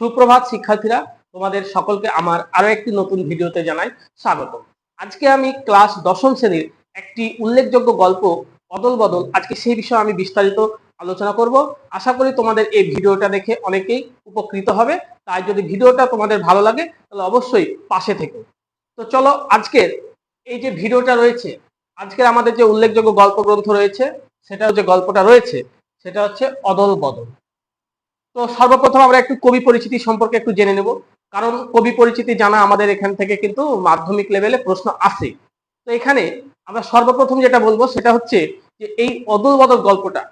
সুপ্রভাত শিক্ষার্থীরা, তোমাদের সকলকে আমার আরও একটি নতুন ভিডিওতে জানাই স্বাগত আজকে আমি ক্লাস দশম শ্রেণির একটি উল্লেখযোগ্য গল্প অদল বদল আজকে সেই বিষয়ে আমি বিস্তারিত আলোচনা করব। আশা করি তোমাদের এই ভিডিওটা দেখে অনেকেই উপকৃত হবে। তাই যদি ভিডিওটা তোমাদের ভালো লাগে, তাহলে অবশ্যই পাশে থেকে। তো চলো আজকের এই যে ভিডিওটা রয়েছে, আজকের আমাদের যে উল্লেখযোগ্য গল্প গ্রন্থ রয়েছে সেটা যে গল্পটা রয়েছে, সেটা হচ্ছে অদল বদল। তো সর্বপ্রথম আমরা একটু কবি পরিচিতি সম্পর্কে একটু জেনে নেব। কারণ কবি পরিচিতি জানা আমাদের এখান থেকে কিন্তু মাধ্যমিক লেভেলে প্রশ্ন আসে। তো এখানে আমরা সর্বপ্রথম যেটা বলব সেটা হচ্ছে যে এই অদল বদল গল্পটা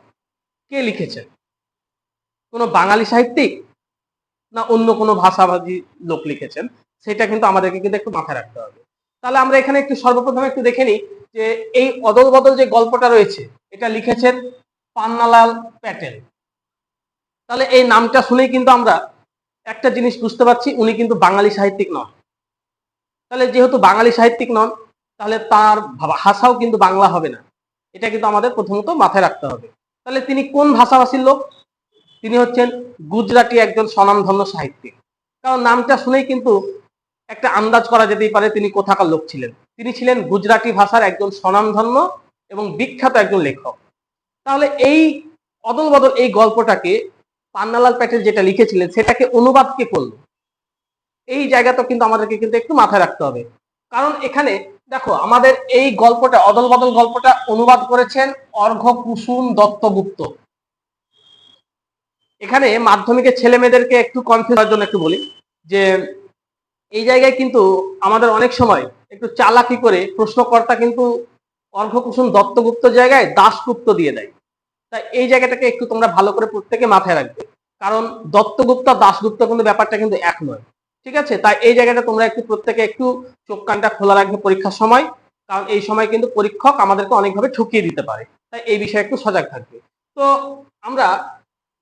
কে লিখেছেন? কোনো বাঙালি সাহিত্যিক না অন্য কোনো ভাষাভাষী লোক লিখেছেন? সেটা কিন্তু আমাদেরকে কিন্তু একটু মাথায় রাখতে হবে। তাহলে আমরা এখানে একটু সর্বপ্রথম একটু দেখে নিই যে এই অদল বদল যে গল্পটা রয়েছে, এটা লিখেছেন পান্নালাল প্যাটেল। তাহলে এই নামটা শুনেই কিন্তু আমরা একটা জিনিস বুঝতে পারছি, উনি কিন্তু বাঙালি সাহিত্যিক নন। তাহলে যেহেতু বাঙালি সাহিত্যিক নন, তাহলে তার ভাষাও কিন্তু বাংলা হবে না। এটা কিন্তু আমাদের প্রথমত মাথায় রাখতে হবে। তাহলে তিনি কোন ভাষাভাষীর লোক? তিনি হচ্ছেন গুজরাটি একজন স্বনামধন্য সাহিত্যিক। কারণ নামটা শুনেই কিন্তু একটা আন্দাজ করা যেতেই পারে তিনি কোথাকার লোক ছিলেন। তিনি ছিলেন গুজরাটি ভাষার একজন স্বনামধন্য এবং বিখ্যাত একজন লেখক। তাহলে এই অদল বদল এই গল্পটাকে পান্নালাল প্যাটেল যেটা লিখেছিলেন, সেটাকে অনুবাদ কে করল? এই জায়গাটা কিন্তু আমাদেরকে কিন্তু একটু মাথায় রাখতে হবে। কারণ এখানে দেখো, আমাদের এই গল্পটা, অদল বদল গল্পটা অনুবাদ করেছেন অর্ঘ কুসুম দত্তগুপ্ত। এখানে মাধ্যমিকের ছেলে মেয়েদেরকে একটু কনফিউজ হওয়ার জন্য একটু বলি, যে এই জায়গায় কিন্তু আমাদের অনেক সময় একটু চালাকি করে প্রশ্নকর্তা কিন্তু অর্ঘকুসুম দত্তগুপ্ত জায়গায় দাসগুপ্ত দিয়ে দেয়। তাই এই জায়গাটাকে একটু তোমরা ভালো করে প্রত্যেকে মাথায় রাখবে। কারণ দত্তগুপ্ত দাসগুপ্ত কিন্তু ব্যাপারটা কিন্তু এক নয়। ঠিক আছে? তাই এই জায়গাটা তোমরা একটু প্রত্যেকে একটু চোখ কানটা খোলা রাখবে পরীক্ষার সময়। কারণ এই সময় কিন্তু পরীক্ষক আমাদেরকে অনেকভাবে ঠকিয়ে দিতে পারে। তাই এই বিষয়ে একটু সজাগ থাকবে। তো আমরা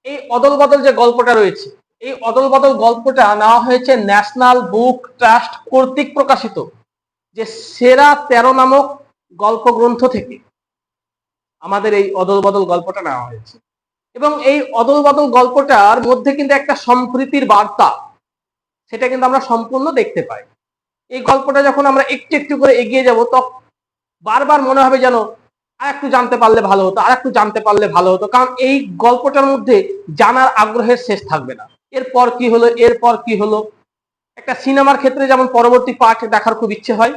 এই অদল বদল যে গল্পটা রয়েছে, এই অদল বদল গল্পটা নেওয়া হয়েছে ন্যাশনাল বুক ট্রাস্ট কর্তৃক প্রকাশিত। যে সেরা তেরো নামক গল্প গ্রন্থ থেকে। আমাদের এই অদল বদল গল্পটা নেওয়া হয়েছে। এবং এই অদল বদল গল্পটার মধ্যে কিন্তু একটা সম্প্রীতির বার্তা, সেটা কিন্তু আমরা সম্পূর্ণ দেখতে পাই। এই গল্পটা যখন আমরা একটু একটু করে এগিয়ে যাব তখন বারবার মনে হবে যেন আর একটু জানতে পারলে ভালো হতো আর একটু জানতে পারলে ভালো হতো, কারণ এই গল্পটার মধ্যে জানার আগ্রহের শেষ থাকবে না। এরপর কি হলো, এরপর কি হলো? একটা সিনেমার ক্ষেত্রে যেমন পরবর্তী পার্ট দেখার খুব ইচ্ছে হয়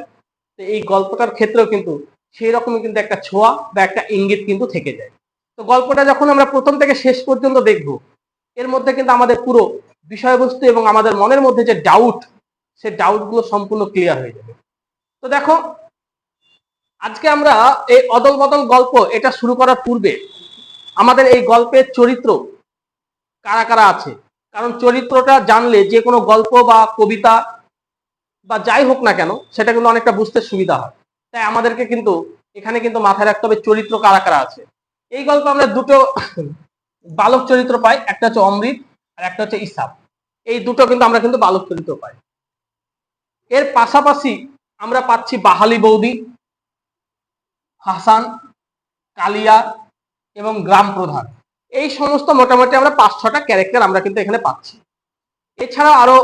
এই গল্পটার ক্ষেত্রেও কিন্তু সেই রকমই কিন্তু একটা ছোঁয়া বা একটা ইঙ্গিত কিন্তু থেকে যায়। তো গল্পটা যখন আমরা প্রথম থেকে শেষ পর্যন্ত দেখব, এর মধ্যে কিন্তু আমাদের পুরো বিষয়বস্তু এবং আমাদের মনের মধ্যে যে ডাউট সে ডাউটগুলো সম্পূর্ণ ক্লিয়ার হয়ে যাবে। তো দেখো, আজকে আমরা এই অদল বদল গল্প এটা শুরু করার পূর্বে আমাদের এই গল্পের চরিত্র কারা কারা আছে? কারণ চরিত্রটা জানলে যে কোনো গল্প বা কবিতা বা যাই হোক না কেন, সেটা কিন্তু অনেকটা বুঝতে সুবিধা হয়। তাই আমাদেরকে কিন্তু এখানে কিন্তু মাথায় রাখতে হবে চরিত্র কারা কারা আছে। এই গল্পে আমরা দুটো বালক চরিত্র পাই, একটা হচ্ছে অমৃত আর একটা হচ্ছে ইসাব। এই দুটো কিন্তু আমরা কিন্তু বালক চরিত্র পাই। এর পাশাপাশি আমরা পাচ্ছি বাহালি বৌদি, হাসান, কালিয়া এবং গ্রাম প্রধান। এই সমস্ত মোটামুটি আমরা পাঁচ, ছটা ক্যারেক্টার আমরা কিন্তু এখানে পাচ্ছি। এছাড়া আরও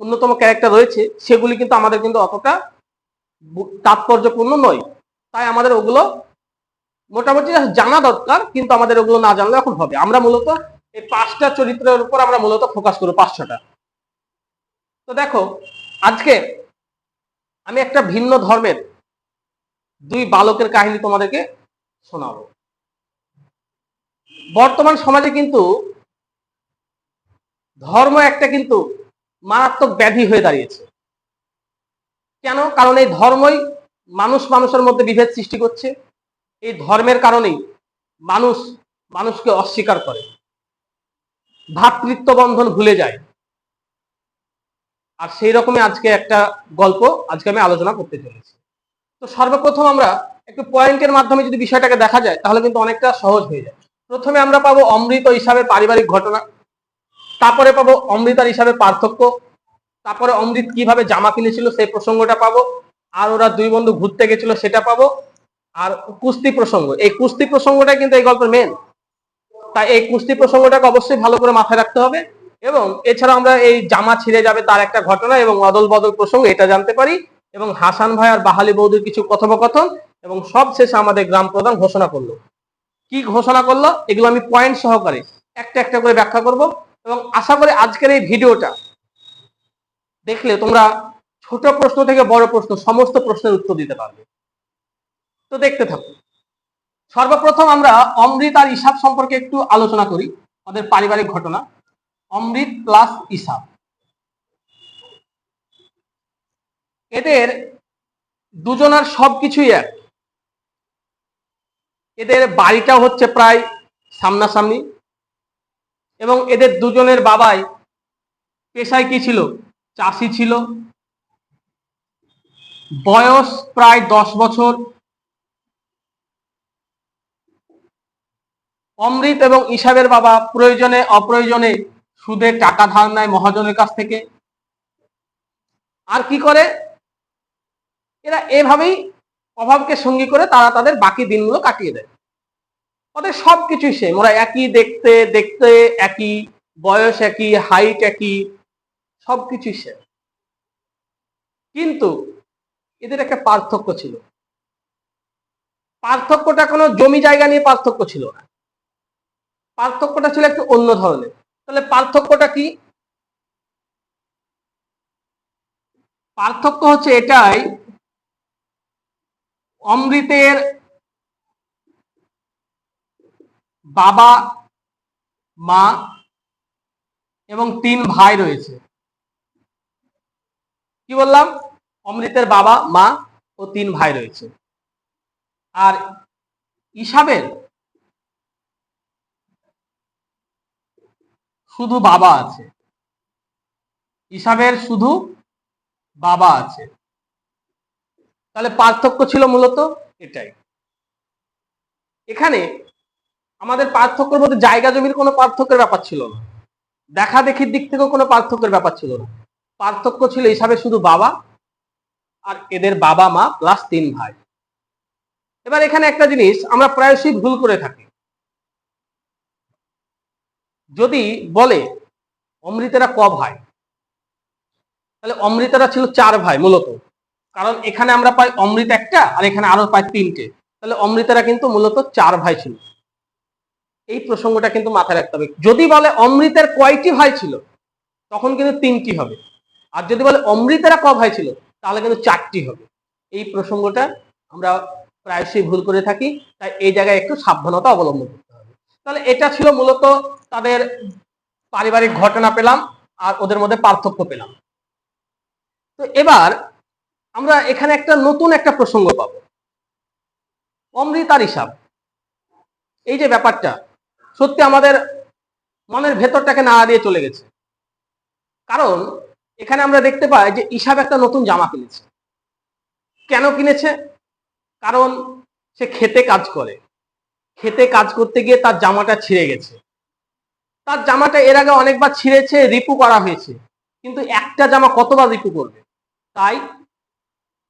অন্যতম ক্যারেক্টার রয়েছে, সেগুলি কিন্তু আমাদের কিন্তু অতটা তাৎপর্যপূর্ণ নয়। তাই আমাদের ওগুলো মোটামুটি জানা দরকার, কিন্তু আমাদের ওগুলো না জানলে এখন হবে। আমরা মূলত এই পাঁচটা চরিত্রের উপর আমরা মূলত ফোকাস করব পাঁচ ছটা তো দেখো, আজকে আমি একটা ভিন্ন ধর্মের দুই বালকের কাহিনী তোমাদেরকে শোনাবো। বর্তমান সমাজে কিন্তু ধর্ম একটা কিন্তু মারাত্মক ব্যাধি হয়ে দাঁড়িয়েছে। কেন? কারণ এই ধর্মই মানুষ মানুষের মধ্যে বিভেদ সৃষ্টি করছে। এই ধর্মের কারণেই মানুষ মানুষকে অস্বীকার করে। ভ্রাতৃত্ব বন্ধন ভুলে যায়। আর সেই রকমই আজকে একটা গল্প আজকে আমি আলোচনা করতে চলেছি। তো সর্বপ্রথম আমরা একটু পয়েন্টের মাধ্যমে যদি বিষয়টাকে দেখা যায়, তাহলে কিন্তু অনেকটা সহজ হয়ে যায়। প্রথমে আমরা পাবো অমৃত হিসাবে পারিবারিক ঘটনা, তারপরে পাবো অমৃতার হিসাবে পার্থক্য তারপরে অমৃত কীভাবে জামা কিনেছিল সেই প্রসঙ্গটা পাবো। আর ওরা দুই বন্ধু ঘুরতে গেছিল সেটা পাবো। আর কুস্তি প্রসঙ্গ, এই কুস্তি প্রসঙ্গটা কিন্তু এই গল্পের মেন তাই এই কুস্তি প্রসঙ্গটাকে অবশ্যই ভালো করে মাথায় রাখতে হবে এবং এছাড়া আমরা এই জামা ছিঁড়ে যাবে তার একটা ঘটনা এবং অদল বদল প্রসঙ্গ, এটা জানতে পারি এবং হাসান ভাই আর বাহালি বৌদির কিছু কথোপকথন এবং সব শেষে আমাদের গ্রাম প্রধান ঘোষণা করল। কি ঘোষণা করল? এগুলো আমি পয়েন্ট সহকারে একটা একটা করে ব্যাখ্যা করব এবং আশা করি আজকের এই ভিডিওটা দেখলে তোমরা ছোট প্রশ্ন থেকে বড় প্রশ্ন, সমস্ত প্রশ্নের উত্তর দিতে পারবে। তো দেখতে থাকো। সর্বপ্রথম আমরা অমৃত আর ইসাব সম্পর্কে একটু আলোচনা করি, আমাদের পারিবারিক ঘটনা। অমৃত প্লাস ইসাব। এদের দুজনার সবকিছুই এক। এদের বাড়িটাও হচ্ছে প্রায় সামনাসামনি। এবং এদের দুজনের বাবাই পেশায় কি ছিল? চাষি ছিল। বয়স প্রায় দশ বছর। অমৃত এবং ইসাবের বাবা প্রয়োজনে অপ্রয়োজনে সুদে টাকা ধার নেয় মহাজনের কাছ থেকে। আর কি করে? এরা এভাবেই অভাবকে সঙ্গী করে তারা তাদের বাকি দিনগুলো কাটিয়ে দেয়। ওদের সবকিছুই সেম ওরা একই দেখতে দেখতে একই, বয়স একই হাইট একই। সবকিছুই সেম কিন্তু এদের একটা পার্থক্য ছিল। পার্থক্যটা কোনো জমি জায়গা নিয়ে পার্থক্য ছিল না। পার্থক্যটা ছিল একটু অন্য ধরনের। তাহলে পার্থক্যটা কি? পার্থক্য হচ্ছে এটাই, অমৃতের বাবা, মা এবং তিন ভাই রয়েছে। কি বললাম? অমৃতের বাবা, মা ও তিন ভাই রয়েছে। আর ইসাবের শুধু বাবা আছে। ইসাবের শুধু বাবা আছে। তাহলে পার্থক্য ছিল মূলত এটাই। এখানে আমাদের পার্থক্যের মধ্যে জায়গা জমির কোনো পার্থক্যের ব্যাপার ছিল না। দেখা দেখির দিক থেকেও কোনো পার্থক্যের ব্যাপার ছিল না। পার্থক্য ছিল হিসাবে শুধু বাবা আর এদের বাবা মা প্লাস তিন ভাই। এবার এখানে একটা জিনিস, আমরা প্রায়শই ভুল করে থাকি। যদি বলে অমৃতেরা ক ভাই, তাহলে অমৃতেরা ছিল চার ভাই মূলত। কারণ এখানে আমরা পাই অমৃত একটা, আর এখানে আরও পাই তিনটে। তাহলে অমৃতেরা কিন্তু মূলত চার ভাই ছিল। এই প্রসঙ্গটা কিন্তু মাথায় রাখতে হবে। যদি বলে অমৃতের কয়টি ভাই ছিল, তখন কিন্তু তিনটি হবে। আর যদি বলে অমৃতেরা ক ভাই ছিল তাহলে কিন্তু চারটি হবে। এই প্রসঙ্গটা আমরা প্রায়শই ভুল করে থাকি, তাই এই জায়গায় একটু সাবধানতা অবলম্বন করতে হবে। তাহলে এটা ছিল মূলত তাদের পারিবারিক ঘটনা পেলাম, আর ওদের মধ্যে পার্থক্য পেলাম। তো এবার আমরা এখানে একটা নতুন একটা প্রসঙ্গ পাবো। অমৃতার হিসাব এই যে ব্যাপারটা, সত্যি আমাদের মনের ভেতরটাকে না দিয়ে চলে গেছে। কারণ এখানে আমরা দেখতে পাই যে ইসাব একটা নতুন জামা কিনেছে। কেন কিনেছে? কারণ সে খেতে কাজ করে। খেতে কাজ করতে গিয়ে তার জামাটা ছিঁড়ে গেছে। তার জামাটা এর আগে অনেকবার ছিঁড়েছে, রিপু করা হয়েছে। কিন্তু একটা জামা কতবার রিপু করবে? তাই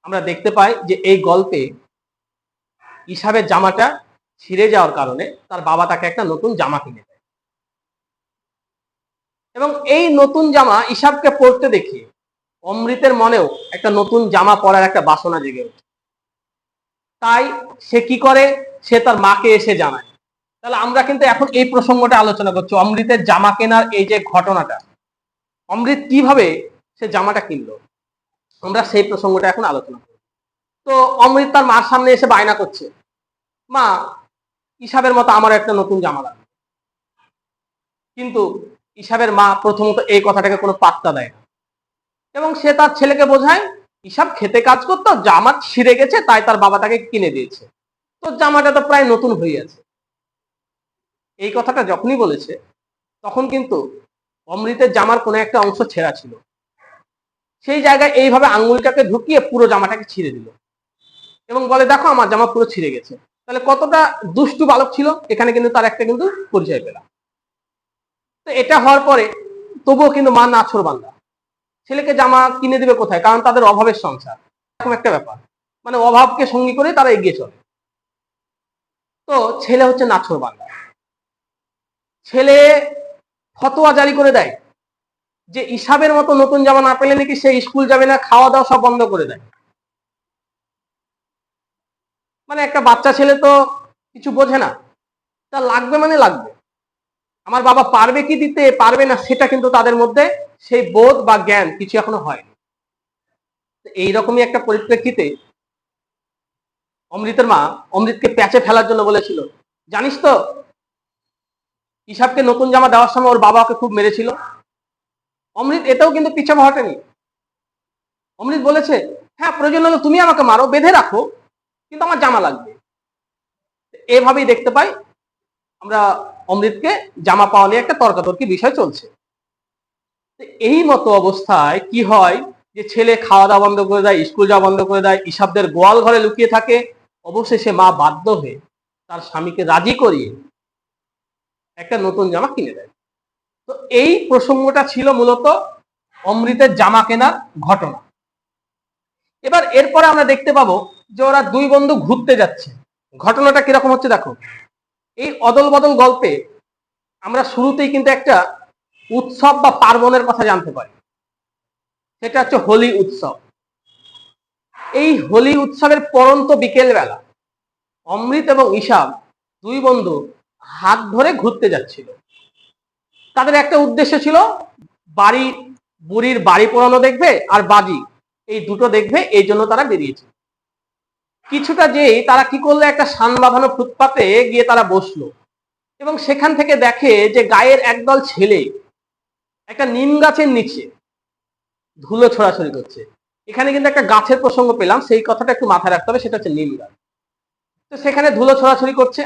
আমরা দেখতে পাই যে এই গল্পে ইসাবের জামাটা ছিঁড়ে যাওয়ার কারণে তার বাবা তাকে একটা নতুন জামা কিনে দেয়। এবং এই নতুন জামা ইসাবকে পরতে দেখি। অমৃতের মনেও একটা নতুন জামা পরার একটা বাসনা জেগে ওঠে। তাই সে কি করে? সে তার মাকে এসে জানায়। তাহলে আমরা কিন্তু এখন এই প্রসঙ্গটা আলোচনা করছি, অমৃতের জামা কেনার এই যে ঘটনাটা। অমৃত কীভাবে সে জামাটা কিনলো? আমরা সেই প্রসঙ্গটা এখন আলোচনা করব। তো অমৃত তার মার সামনে এসে বায়না করছে, মা ইসাবের মতো আমার একটা নতুন জামা লাগবে। কিন্তু ইসাবের মা প্রথমত এই কথাটাকে কোনো পাত্তা দেয় না। এবং সে তার ছেলেকে বোঝায়, ইসাব খেতে কাজ করতো জামা ছিঁড়ে গেছে, তাই তার বাবা তাকে কিনে দিয়েছে। তো জামাটা তো প্রায় নতুন হয়ে আছে। এই কথাটা যখনই বলেছে, তখন কিন্তু অমৃতের জামার কোনো একটা অংশ ছেঁড়া ছিল। সেই জায়গায় এইভাবে আঙ্গুলটাকে ঢুকিয়ে পুরো জামাটাকে ছিঁড়ে দিল। এবং বলে, দেখো, আমার জামা পুরো ছিঁড়ে গেছে। তাহলে কতটা দুষ্টু বালক ছিল, এখানে কিন্তু তার একটা কিন্তু পরিচয় পেলাম। তো এটা হওয়ার পরে তবুও কিন্তু মা নাছর বান্দা। ছেলেকে জামা কিনে দিবে কোথায়? কারণ তাদের অভাবের সংসার। এরকম একটা ব্যাপার। মানে অভাবকে সঙ্গী করে তারা এগিয়ে চলে। তো ছেলে হচ্ছে নাছর বান্দা। ছেলে ফতোয়া জারি করে দেয়। যে ইসাবের মতো নতুন জামা না পেলে নাকি সে স্কুল যাবে না, খাওয়া দাওয়া সব বন্ধ করে দেয়। মানে একটা বাচ্চা ছেলে তো কিছু বোঝে না। তা লাগবে মানে লাগবে। আমার বাবা পারবে কি দিতে, পারবে না সেটা কিন্তু তাদের মধ্যে সেই বোধ বা জ্ঞান কিছু এখনও হয়নি। এইরকমই একটা পরিপ্রেক্ষিতে অমৃতের মা অমৃতকে প্যাচে ফেলার জন্য বলেছিল, জানিস তো ইসাবকে নতুন জামা দেওয়ার সময় ওর বাবা ওকে খুব মেরেছিল। অমৃত এতেও কিন্তু পিছাপা হটেনি। অমৃত বলেছে হ্যাঁ প্রয়োজন হলে তুমি আমাকে মারো, বেঁধে রাখো, কিন্তু আমার জামা লাগবে। এভাবেই দেখতে পাই আমরা অমৃতকে জামা পাওয়া নিয়ে একটা তর্কাতর্কি বিষয় চলছে। এই মতো অবস্থায় কি হয়? যে ছেলে খাওয়া দাওয়া বন্ধ করে দেয়, স্কুল যাওয়া বন্ধ করে দেয়, ইসাবদের গোয়াল ঘরে লুকিয়ে থাকে, অবশেষে মা বাধ্য হয়ে তার স্বামীকে রাজি করিয়ে একটা নতুন জামা কিনে দেয়। তো এই প্রসঙ্গটা ছিল মূলত অমৃতের জামা কেনার ঘটনা। এবার এরপরে আমরা দেখতে পাবো যে ওরা দুই বন্ধু ঘুরতে যাচ্ছে। ঘটনাটা কীরকম হচ্ছে দেখো। এই অদল বদল গল্পে আমরা শুরুতেই কিন্তু একটা উৎসব বা পার্বণের কথা জানতে পারি। সেটা হচ্ছে হোলি উৎসব। এই হোলি উৎসবের পরন্ত বিকেল বেলা অমৃত এবং ঈশাব দুই বন্ধু হাত ধরে ঘুরতে যাচ্ছিল। তাদের একটা উদ্দেশ্য ছিল, বাড়ি, বুড়ির বাড়ি পোড়ানো দেখবে আর বাজি, এই দুটো দেখবে, এই জন্য তারা বেরিয়েছে কিছুটা যেই তারা কি করল, একটা সান বাঁধানো ফুটপাতে গিয়ে তারা বসল। এবং সেখান থেকে দেখে যে গায়ের একদল ছেলে একটা নিম গাছের নিচে ধুলো ছড়াছড়ি করছে। এখানে কিন্তু একটা গাছের প্রসঙ্গ পেলাম, সেই কথাটা একটু মাথায় রাখতে হবে, সেটা হচ্ছে নিম গাছ। তো সেখানে ধুলো ছড়াছড়ি করছে।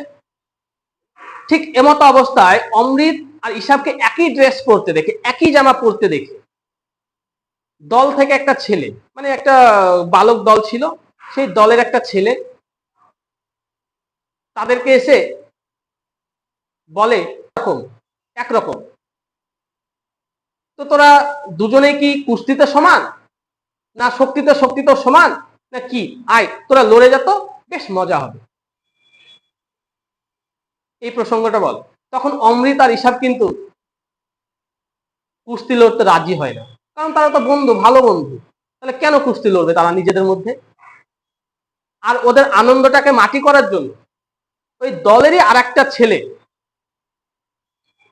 ঠিক এমতো অবস্থায় অমৃত আর ইসাবকে একই ড্রেস পরতে দেখে, একই জামা পরতে দেখে। দল থেকে একটা ছেলে মানে একটা বালক দল ছিল সেই দলের একটা ছেলে তাদেরকে এসে বলে এরকম একরকম। তো তোরা দুজনে কি কুস্তিতে সমান? না শক্তিতে শক্তিতে সমান? না কি? আয়, তোরা লড়ে যেত বেশ মজা হবে। এই প্রসঙ্গটা বল। তখন অমৃত আর ঈশাব কিন্তু কুস্তি লড়তে রাজি হয় না। কারণ তারা তো বন্ধু, ভালো বন্ধু। তাহলে কেন কুস্তি লড়বে তারা নিজেদের মধ্যে? আর ওদের আনন্দটাকে মাটি করার জন্য। ওই দলেরই আর একটা ছেলে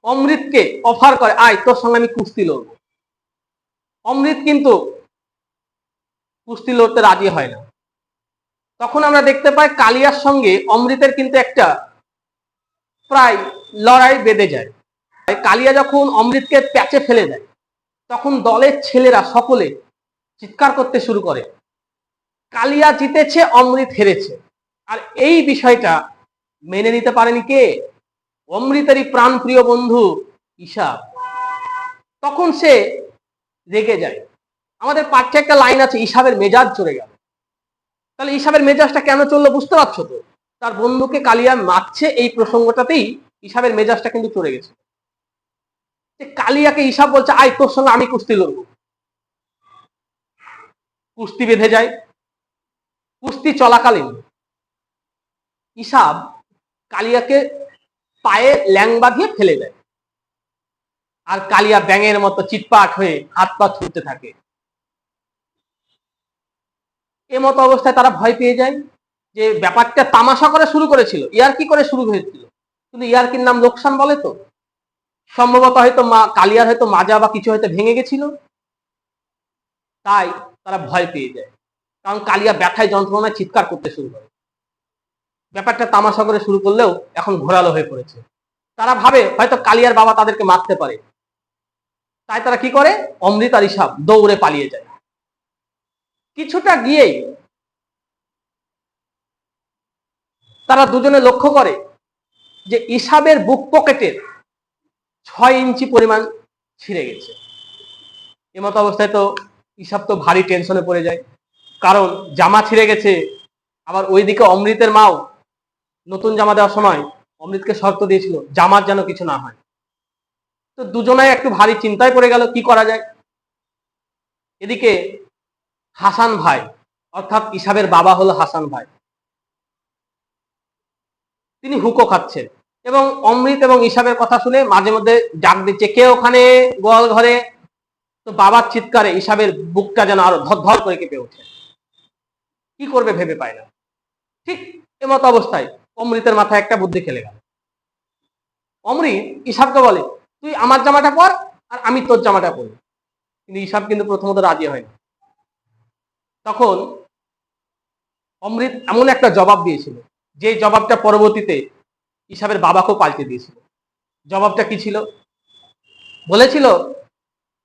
অমৃতকে অফার করে, আয়, তোর সঙ্গে আমি কুস্তি লড়বো। অমৃত কিন্তু কুস্তি লড়তে রাজি হয় না। তখন আমরা দেখতে পাই কালিয়ার সঙ্গে অমৃতের কিন্তু একটা প্রায় লড়াই বেঁধে যায়। কালিয়া যখন অমৃতকে প্যাচে ফেলে দেয়, তখন দলের ছেলেরা সকলে চিৎকার করতে শুরু করে। কালিয়া জিতেছে, অমৃত হেরেছে। আর এই বিষয়টা মেনে নিতে পারেনি কে? অমৃতেরই প্রাণপ্রিয় বন্ধু ঈশাব তখন সে রেগে যায়। আমাদের পাঠ্যে একটা লাইন আছে, ঈশাবের মেজাজ চলে গেল। তাহলে ঈশাবের মেজাজটা কেন চলল বুঝতে পারছ তো? তার বন্ধুকে কালিয়া মারছে এই প্রসঙ্গটাতেই ঈশাবের মেজাজটা কিন্তু চলে গেছে। যে কালিয়াকে ঈশাব বলছে, আয়, তোর সঙ্গে আমি কুস্তি লড়বো। কুস্তি বেঁধে যায়। কুস্তি চলাকালীন ঈশাব কালিয়াকে পায়ে ল্যাং বাঁধিয়ে ফেলে দেয়। আর কালিয়া ব্যাঙের মতো চিটপাট হয়ে হাত পা ছুটতে থাকে। এ মতো অবস্থায় তারা ভয় পেয়ে যায় যে ব্যাপারটা তামাশা করে শুরু করেছিল। ইয়ার কি করে শুরু হয়েছিল? কিন্তু ইয়ারকির নাম লোকসান বলে তো? সম্ভবত হয়তো মা, কালিয়ার হয়তো মাজা বা কিছু হয়তো ভেঙে গেছিল। তাই তারা ভয় পেয়ে যায়। কারণ কালিয়া ব্যথায় যন্ত্রণায় চিৎকার করতে শুরু করে। ব্যাপারটা তামাশা করে শুরু করলেও এখন ঘোরালো হয়ে পড়েছে। তারা ভাবে হয়তো কালিয়ার বাবা তাদেরকে মারতে পারে। তাই তারা কি করে? অমৃত আর ইসাব দৌড়ে পালিয়ে যায়। কিছুটা গিয়েই তারা দুজনে লক্ষ্য করে যে ইসাবের বুক পকেটের ছয় ইঞ্চি পরিমাণ ছিঁড়ে গেছে। এমতো অবস্থায় তো ইসাব তো ভারী টেনশনে পড়ে যায়। কারণ জামা ছিঁড়ে গেছে। আবার ওইদিকে অমৃতের মাও নতুন জামা দেওয়ার সময় অমৃতকে শর্ত দিয়েছিল, জামার যেন কিছু না হয়। তো দুজনাই একটু ভারী চিন্তায় পড়ে গেল, কি করা যায়? এদিকে হাসান ভাই, অর্থাৎ ইসাবের বাবা হলো হাসান ভাই। তিনি হুকো খাচ্ছেন এবং অমৃত এবং ইসাবের কথা শুনে মাঝে মধ্যে ডাক দিচ্ছে, কে ওখানে? গোয়াল ঘরে? তো বাবার চিৎকারে ইসাবের বুকটা যেন আরও ধর করে কেঁপে ওঠে। কি করবে ভেবে পায় না। ঠিক এমত অবস্থায় অমৃতের মাথায় একটা বুদ্ধি খেলে গেল। অমৃত ইসাবকে বলে, তুই আমার জামাটা পর আর আমি তোর জামাটা পরি কিন্তু ইসাব কিন্তু প্রথমত রাজি হয়নি। তখন অমৃত এমন একটা জবাব দিয়েছিল, যে জবাবটা পরবর্তীতে ইসাবের বাবাকেও পাল্টে দিয়েছিল। জবাবটা কি ছিল? বলেছিল,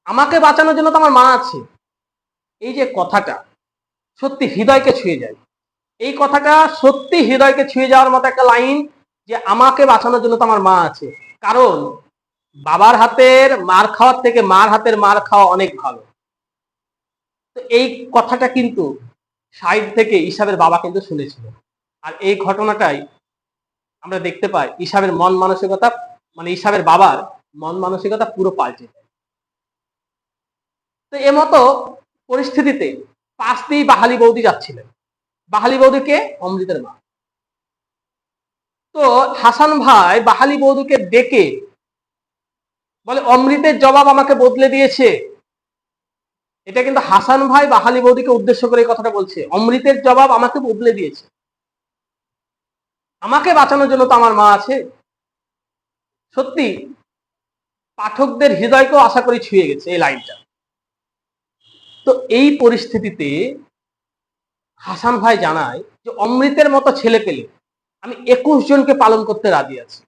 আমাকে বাঁচানোর জন্য তো আমার মা আছে। এই যে কথাটা সত্যি হৃদয়কে ছুঁয়ে যায়। এই কথাটা সত্যি হৃদয়কে ছুঁয়ে যাওয়ার মতো একটা লাইন যে আমাকে বাঁচানোর জন্য তো আমার মা আছে। কারণ বাবার হাতের মার খাওয়ার থেকে মার হাতের মার খাওয়া অনেক ভালো। তো এই কথাটা কিন্তু সাইড থেকে ইসাবের বাবা কিন্তু শুনেছিল। আর এই ঘটনাটাই আমরা দেখতে পাই ইসাবের মন মানসিকতা মানে ইসাবের বাবার মন মানসিকতা পুরো পাল্টে যায়। তো এমতো পরিস্থিতিতে পাশ দিয়েই বাহালি বৌদি যাচ্ছিলেন। বাহালি বৌদিকে অমৃতের মা। তো হাসান ভাই বাহালি বৌদিকে ডেকে বলে, অমৃতের জবাব আমাকে বদলে দিয়েছে। এটা কিন্তু হাসান ভাই বাহালি বৌদিকে উদ্দেশ্য করে এই কথাটা বলছে। অমৃতের জবাব আমাকে বদলে দিয়েছে। আমাকে বাঁচানোর জন্য তো আমার মা আছে। সত্যি, পাঠকদের হৃদয়কেও আশা করি ছুঁয়ে গেছে এই লাইনটা। তো এই পরিস্থিতিতে হাসান ভাই জানায় যে অমৃতের মতো ছেলে পেলে আমি একুশ জনকে পালন করতে রাজি আছি।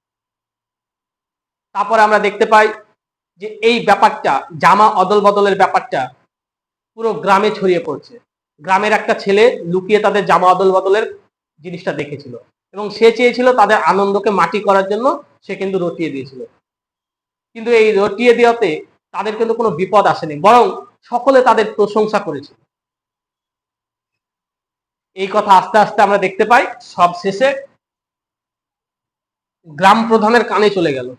তারপরে আমরা দেখতে পাই যে এই ব্যাপারটা, জামা অদল বদলের ব্যাপারটা পুরো গ্রামে ছড়িয়ে পড়ছে। গ্রামের একটা ছেলে লুকিয়ে তাদের জামা অদল বদলের জিনিসটা দেখেছিল এবং সে চেয়েছিল তাদের আনন্দকে মাটি করার জন্য সে কিন্তু রটিয়ে দিয়েছিল। কিন্তু এই রটিয়ে দেওয়াতে তাদের কিন্তু কোনো বিপদ আসেনি। বরং সকলে তাদের প্রশংসা করেছিল এই কথা আস্তে আস্তে আমরা দেখতে পাই, সব শেষে গ্রাম প্রধানের কানে চলে গেল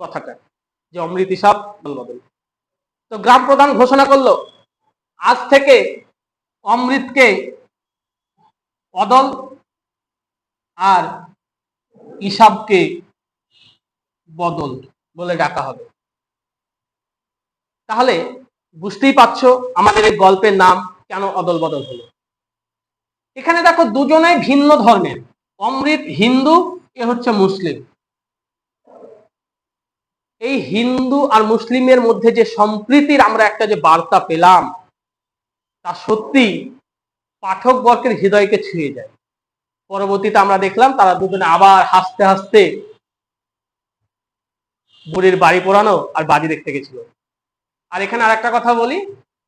কথাটা, যে অমৃত হিসাব বদল তো গ্রাম প্রধান ঘোষণা করল, আজ থেকে অমৃতকে অদল আর ইসাবকে বদল বলে ডাকা হবে। তাহলে বুঝতেই পারছ আমাদের এই গল্পের নাম কেন অদল বদল হলো? এখানে দেখো দুজনে ভিন্ন ধর্মের। অমৃত হিন্দু, এ হচ্ছে মুসলিম। এই হিন্দু আর মুসলিমের মধ্যে যে সম্প্রীতির আমরা একটা যে বার্তা পেলাম, তা সত্যি পাঠক বর্গের হৃদয়কে ছুঁয়ে যায়। পরবর্তীতে আমরা দেখলাম তারা দুজনে আবার হাসতে হাসতে বুড়ির বাড়ি পোড়ানো আর বাজি দেখতে গেছিল। আর এখানে আর একটা কথা বলি,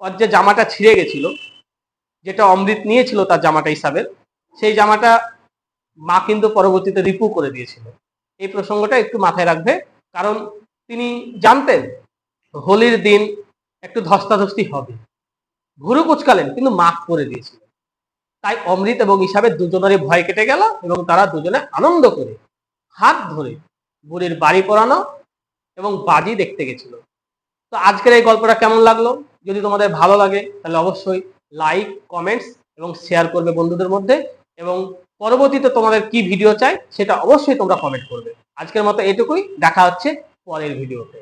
ওর যে জামাটা ছিঁড়ে গেছিল, যেটা অমৃত নিয়েছিল তার জামাটা হিসাবের সেই জামাটা মা কিন্তু পরবর্তীতে রিপু করে দিয়েছিল। এই প্রসঙ্গটা একটু মাথায় রাখবে, কারণ তিনি জানতেন হোলির দিন একটু ধস্তাধস্তি হবে। ঘুরু কুচকালেন, কিন্তু মাফ করে দিয়েছিল তাই অমৃত এবং হিসাবের দুজনেরই ভয় কেটে গেল এবং তারা দুজনে আনন্দ করে হাত ধরে বুড়ির বাড়ি পড়ানো এবং বাজি দেখতে গেছিল। তো আজকের এই গল্পটা কেমন লাগল? যদি তোমাদের ভালো লাগে, তাহলে অবশ্যই লাইক কমেন্টস এবং শেয়ার করবে বন্ধুদের মধ্যে এবং পরবর্তীতে তোমাদের কি ভিডিও চাই, সেটা অবশ্যই তোমরা কমেন্ট করবে। আজকের মতো এটুকুই, দেখা হচ্ছে পরের ভিডিওতে